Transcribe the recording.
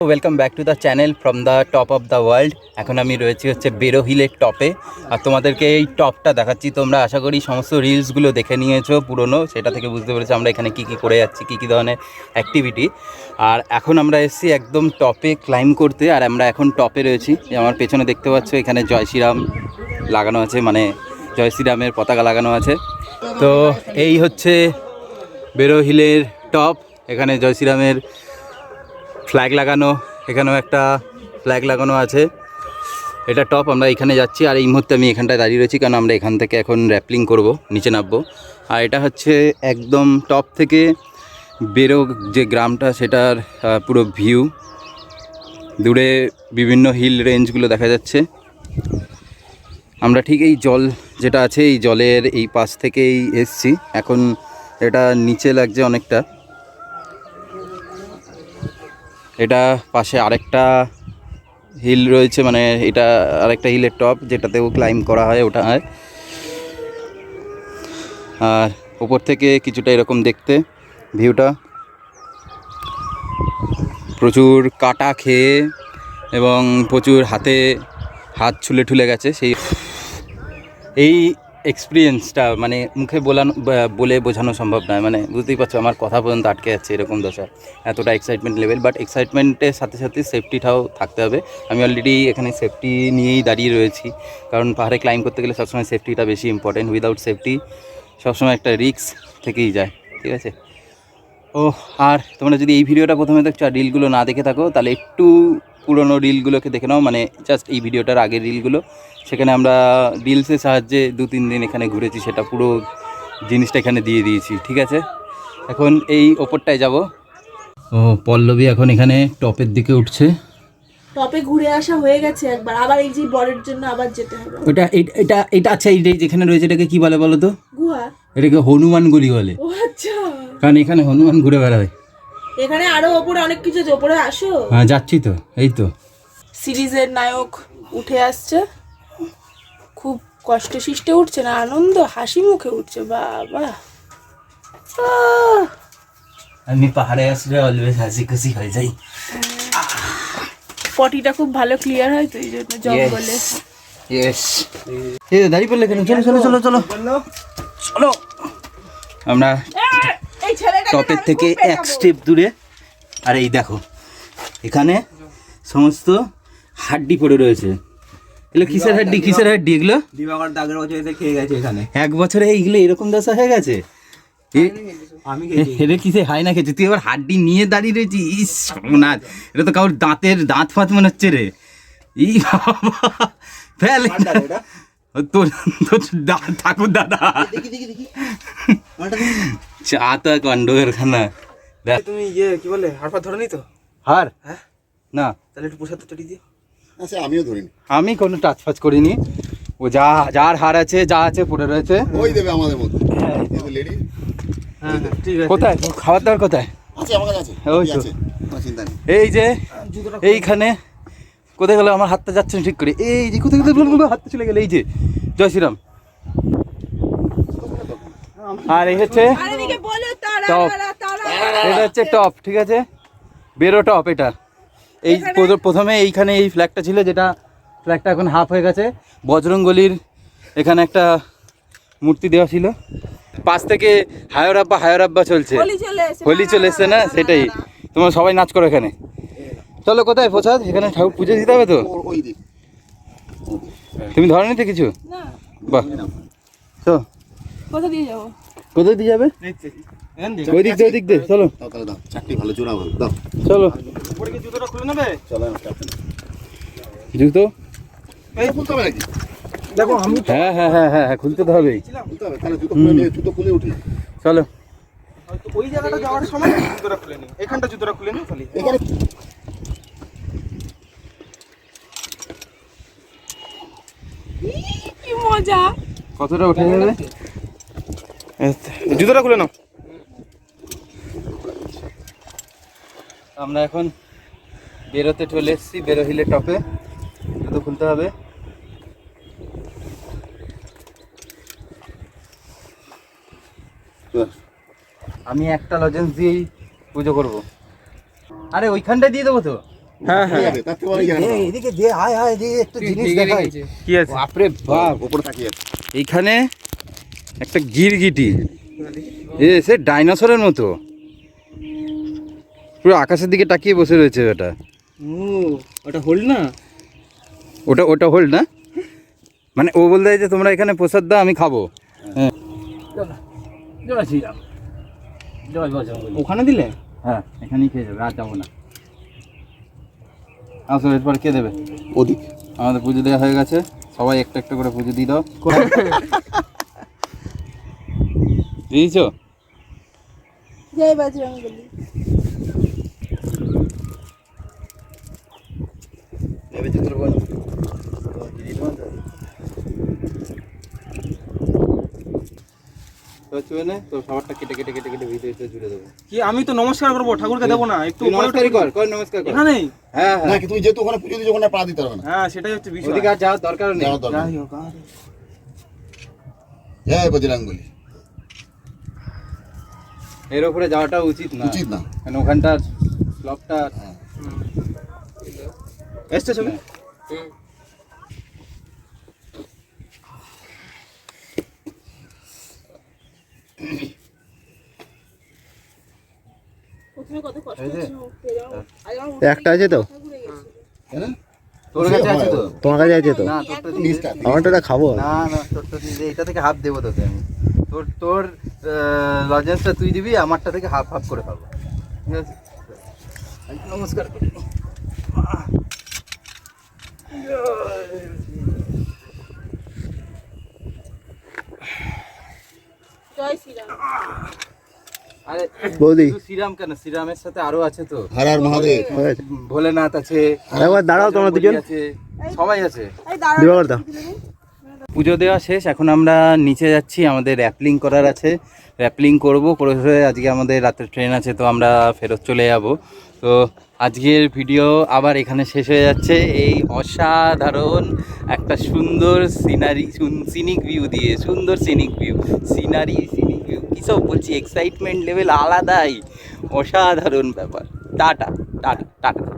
Welcome back to the channel from the top of the world এখন আমি রয়েছি হচ্ছে বেরো হিলের টপে আর তোমাদেরকে এই টপটা দেখাচ্ছি। তোমরা আশা করি সমস্ত রিলসগুলো দেখে নিয়েছো পুরনো। সেটা থেকে বুঝতে পেরেছ আমরা এখানে কী কী করে যাচ্ছি, কী কী ধরনের অ্যাক্টিভিটি আর এখন আমরা এসেছি একদম টপে ক্লাইম করতে। আর আমরা এখন টপে রয়েছি। আমার পেছনে দেখতে পাচ্ছ, এখানে জয় শ্রীরাম লাগানো আছে। মানে জয় শ্রীরামের পতাকা লাগানো আছে। তো এই হচ্ছে বেরো হিলের টপ এখানে জয় শ্রীরামের ফ্ল্যাগ লাগানো, এখানেও একটা ফ্ল্যাগ লাগানো আছে। এটা টপ, আমরা এখানে যাচ্ছি, আর এই মুহূর্তে আমি এখানটায় দাঁড়িয়ে রয়েছি, কারণ আমরা এখান থেকে এখন র্যাপলিং করব, নিচে নামবো। আর এটা হচ্ছে একদম টপ থেকে বেরো যে গ্রামটা, সেটার পুরো ভিউ। দূরে বিভিন্ন হিল রেঞ্জগুলো দেখা যাচ্ছে। আমরা ঠিক এই জল যেটা আছে, এই জলের এই পাশ থেকেই এসছি। এখন এটা নিচে লাগছে অনেকটা। এটা পাশে আরেকটা হিল রয়েছে মানে এটা আরেকটা হিলের টপ যেটাতেও ক্লাইম করা হয় ওটা হয়। আর ওপর থেকে কিছুটা এরকম দেখতে ভিউটা। প্রচুর কাটা খেয়ে এবং প্রচুর হাতে হাত ছুলে ঠুলে গেছে সেই। এই এক্সপিরিয়েন্সটা মানে মুখে বলানো বলে বোঝানো সম্ভব নয়। মানে বুঝতেই পারছ আমার কথা পর্যন্ত আটকে যাচ্ছে এরকম দশা এতটা এক্সাইটমেন্ট লেভেল বাট এক্সাইটমেন্টের সাথে সাথে সেফটিটাও থাকতে হবে। আমি অলরেডি এখানে সেফটি নিয়েই দাঁড়িয়ে রয়েছি। কারণ পাহাড়ে ক্লাইম করতে গেলে সবসময় সেফটিটা বেশি ইম্পর্টেন্ট উইদাউট সেফটি সবসময় একটা রিস্ক থেকেই যায়, ঠিক আছে? ও আর তোমরা যদি এই ভিডিওটা প্রথমে দেখছ আর রিলগুলো না দেখে থাকো, তাহলে একটু পুরোনো রিলগুলোকে দেখে নাও মানে জাস্ট এই ভিডিওটার আগের রিলগুলো। সেখানে আমরা রিলসের সাহায্যে দু তিন দিন এখানে ঘুরেছি সেটা পুরো জিনিসটা এখানে দিয়ে দিয়েছি ঠিক আছে? এখন এই ওপরটায় যাব। ও পল্লবী এখন এখানে টপের দিকে উঠছে। টপে ঘুরে আসা হয়ে গেছে একবার আবার এই যে বরের জন্য আবার যেতে হবে। ওটা এটা এটা আচ্ছা এই যেখানে রয়েছে এটাকে কি বলে বলো তো? গুহা। এটাকে হনুমান গলি বলে। ও আচ্ছা। কারণ এখানে হনুমান ঘুরে বেড়ায়। এখানে আরও ওপরে অনেক কিছু আছে। ওপরে আসো। হ্যাঁ যাচ্ছি তো এই তো। সিরিজের নায়ক উঠে আসছে। খুব কষ্ট সৃষ্টে উঠছে না আনন্দ হাসি মুখে উঠছে বাবা। আমি পাহাড়ে আসলে অলওয়েজ হাসি খুশি হয়ে যাই। পটিটা খুব ভালো ক্লিয়ার হয় তো এই জন্য জঙ্গলে। ইয়েস এ দাঁড়িয়ে পড়লে কেন? চলো চলো চলো চলো। চলো। আমরা এই টপের থেকে এক স্টেপ দূরে। আর এই দেখো এখানে সমস্ত হাড্ডি পড়ে রয়েছে। এগুলো কিসের হাড্ডি? কিসের হাড্ডি এগুলো? দিবাকর দাগের বছর এসে খেয়ে গেছে এখানে। এক বছরে এইগুলো এরকম দশা হয়ে গেছে? এ- আমি এটা কিসে হয় না খেয়েছে? তুই আবার হাড্ডি নিয়ে দাঁড়িয়ে রয়েছিস ইস সর্বনাশ এটা তো কারোর দাঁতের দাঁত ফাঁত মনে হচ্ছে রে। ই বাবা ফেল। তোর তোর ঠাকুর দাদা। চা তো কাণ্ড এরখানা দেখ। তুমি ইয়ে কি বলে হাড়ফা ধরে নি তো? হার হ্যাঁ? না। তাহলে একটু প্রসাদ চটি দিও। আচ্ছা আমিও ধরিনি। আমি কোনো টাচ ফাচ করিনি। ও যা যার হার আছে যা আছে পড়ে রয়েছে। ওই দেবে আমাদের মধ্যে। লেডি হ্যাঁ ঠিক আছে। কোথায়? খাবার দাবার কোথায়? আছে আমার কাছে আছে। ওই আছে। চিন্তা নেই। এই যে এইখানে। কোথায় গেল? আমার হাতটা যাচ্ছে না ঠিক করে। এই যে কোথায় কোথায় হাতটা চলে গেল। এই যে জয় শ্রীরাম। আর এই হচ্ছে চারিদিকে বলো তারা টপ। এটা হচ্ছে টপ ঠিক আছে? বেরো টপ এটা। এই প্রথমে এইখানে এই ফ্ল্যাগটা ছিল যেটা ফ্ল্যাগটা এখন হাফ হয়ে গেছে। বজরঙ্গলির এখানে একটা মূর্তি দেওয়া ছিল। পাশ থেকে হায়র আব্বা হায়র আব্বা চলছে। হোলি চলে এসে এসছে না? সেটাই। তোমরা সবাই নাচ করো এখানে। চলো কোথায় প্রসাদ? এখানে ঠাকুর পুজো দিতে হবে তো? তুমি ধরো নিতে কিছু? না। বাহ। তো কোথা দিয়ে যাব? কোথায় দিয়ে যাবে? ওই দিক দিয়ে ওই দিক দিয়ে চলো। দাও চারটি ভালো জোড়া ভালো দাও। চলো। জুতোটা খুলে নেবে? চলো জুতো? এই খুলতে হবে নাকি? দেখো আমি হ্যাঁ হ্যাঁ হ্যাঁ হ্যাঁ হ্যাঁ খুলতে তো হবেই। খুলতে হবে তাহলে জুতো খুলে জুতো খুলে উঠি। চলো। হয়তো ওই জায়গাটা যাওয়ার সময় জুতোটা খুলে নি এখানটা জুতোটা খুলে নি খালি এখানে কি মজা। কতটা উঠে যাবে? জুতোটা খুলে নাও। আমরা এখন বেরোতে চলে এসেছি বেরো হিলের টপে। জুতো খুলতে হবে। আমি একটা লজেন্স দিয়েই পুজো করব। আরে ওইখানটা দিয়ে দেবো তো? হ্যাঁ হ্যাঁ। এদিকে যে আয় আয় এদিকে একটু জিনিস দেখাই। কি আছে? বাপরে বাপ। তাকিয়ে আছে। এইখানে একটা গিরগিটি। এ সে ডাইনোসরের মতো। পুরো আকাশের দিকে তাকিয়ে বসে রয়েছে ওটা। ও ওটা হোল না? ওটা ওটা হোল্ড না? মানে ও বলতে যে তোমরা এখানে প্রসাদ দাও আমি খাব। হ্যাঁ। ওখানে দিলে? হ্যাঁ এখানেই খেয়ে যাবে আর যাব না। আসো এরপর কে দেবে? ওদিক। আমাদের পুজো দেওয়া হয়ে গেছে। সবাই একটা একটা করে পুজো দিয়ে দাও দিয়েছ জয় বজরং বলি নেবে চিত্র বল তো চুয়ে নে তো সবারটা কেটে কেটে কেটে কেটে দেবো। কি আমি তো নমস্কার করব ঠাকুরকে দেবো না একটু নমস্কারই কর কর নমস্কার কর। এখানে হ্যাঁ না হ্যাঁ তুমি যেহেতু ওখানে পুজো দিচ্ছ ওখানে পা দিতে পারবে না? হ্যাঁ সেটাই হচ্ছে বিষয়। ওদিকে আর যাওয়ার দরকার নেই। যাওয়ার যাই হোক জয় বজরাঙ্গলি এর উপরে যাওয়াটা উচিত না। উচিত না। কারণ ওখানটার স্লপটা এসছে ছবি? প্রথমে কত কষ্ট এই যে। হচ্ছিল উঠতে যাও আজ আমার একটা আছে তো। ঘুরে গেছিল কেন? তোর কাছে তো? তোমার কাছে আছে তো? আমারটা খাব। না না তোরটা এটা থেকে হাফ দেবো তোকে আমি। তোর তোর লজেন্সটা তুই দিবি আমারটা থেকে হাফ হাফ করে পাবো ঠিক আছে? নমস্কার করি। শ্রীরাম। আরে বৌদি। শ্রীরাম কেন? শ্রীরামের সাথে আরও আছে তো। মহাদেব। ভোলেনাথ আছে। দাঁড়াও তোমরা দুজন। আছে। সবাই আছে। দিবাকর পুজো দেওয়া শেষ, এখন আমরা নিচে যাচ্ছি, আমাদের র্যাপলিং করার আছে। র্যাপলিং করব, করে আজকে আমাদের রাতের ট্রেন আছে, তো আমরা ফেরত চলে যাব। তো আজকের ভিডিও আবার এখানে শেষ হয়ে যাচ্ছে। এই অসাধারণ একটা সুন্দর সিনারি সিনিক ভিউ দিয়ে, সুন্দর scenic view scenery scenic view কী সব বলছি এক্সাইটমেন্ট লেভেল আলাদাই। অসাধারণ ব্যাপার। Tata tata tata.